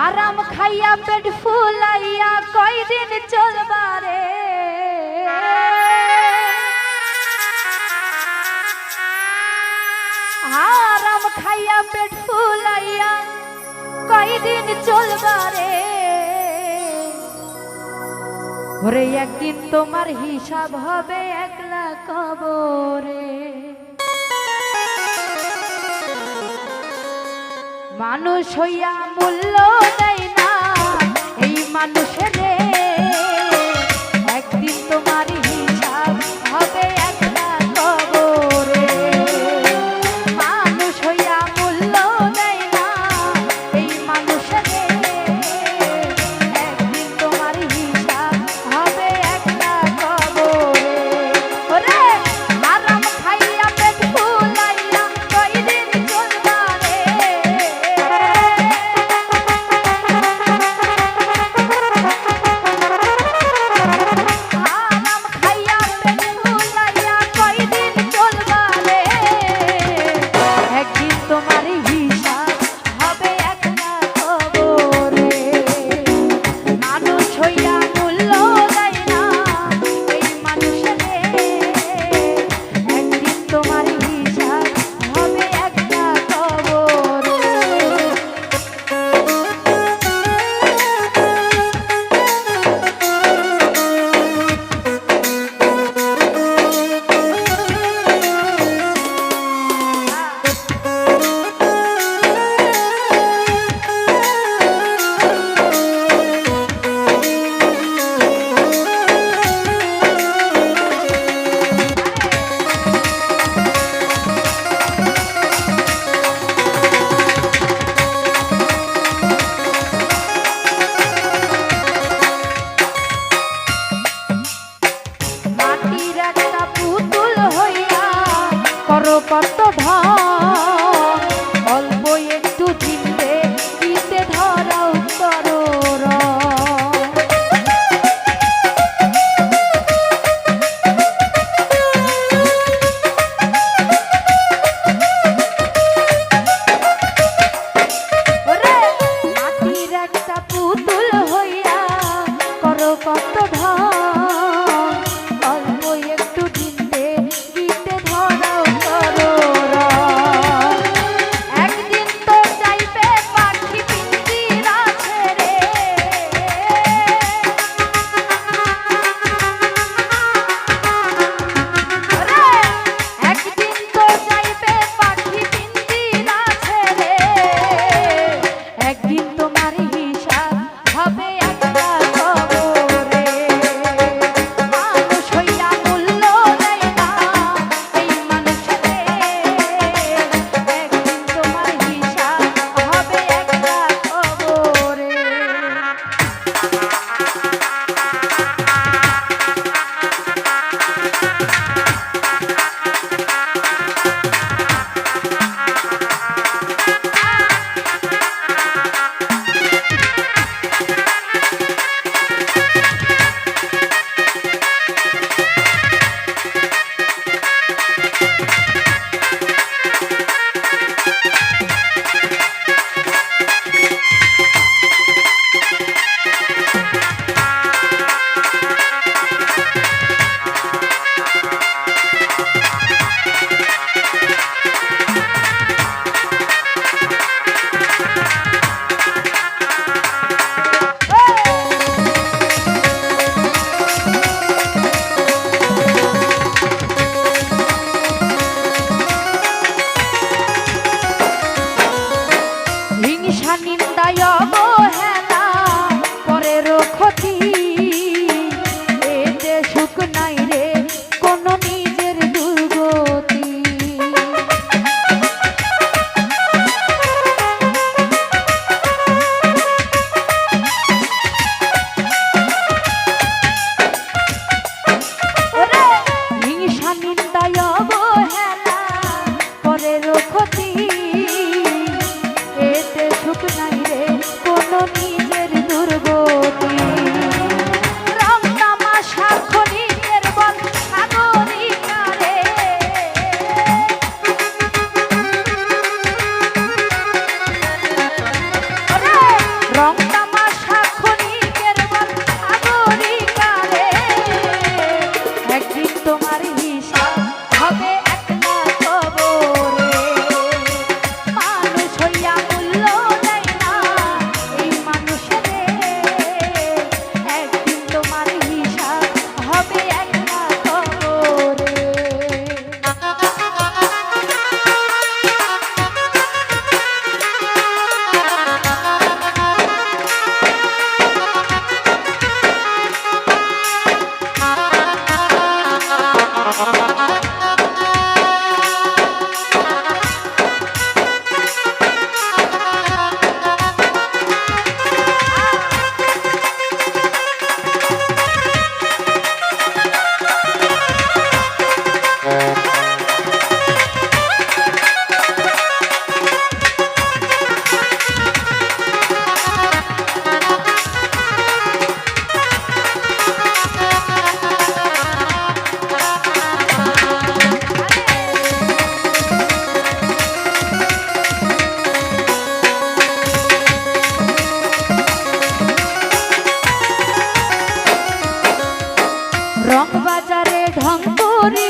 হারাম খাইয়া পেট ফুলাইয়া কয়দিন চলবারে হারাম খাইয়া পেট ফুলাইয়া কয়দিন চলবারে ওরে একদিন তোমার হিসাব হবে একলা কবরে। মানুষ হইয়া মূল্য দেয় না। এই মানুষ mira que... নাই রে কোনো নিজের দুর্গতি রং বাজারে ঢং করে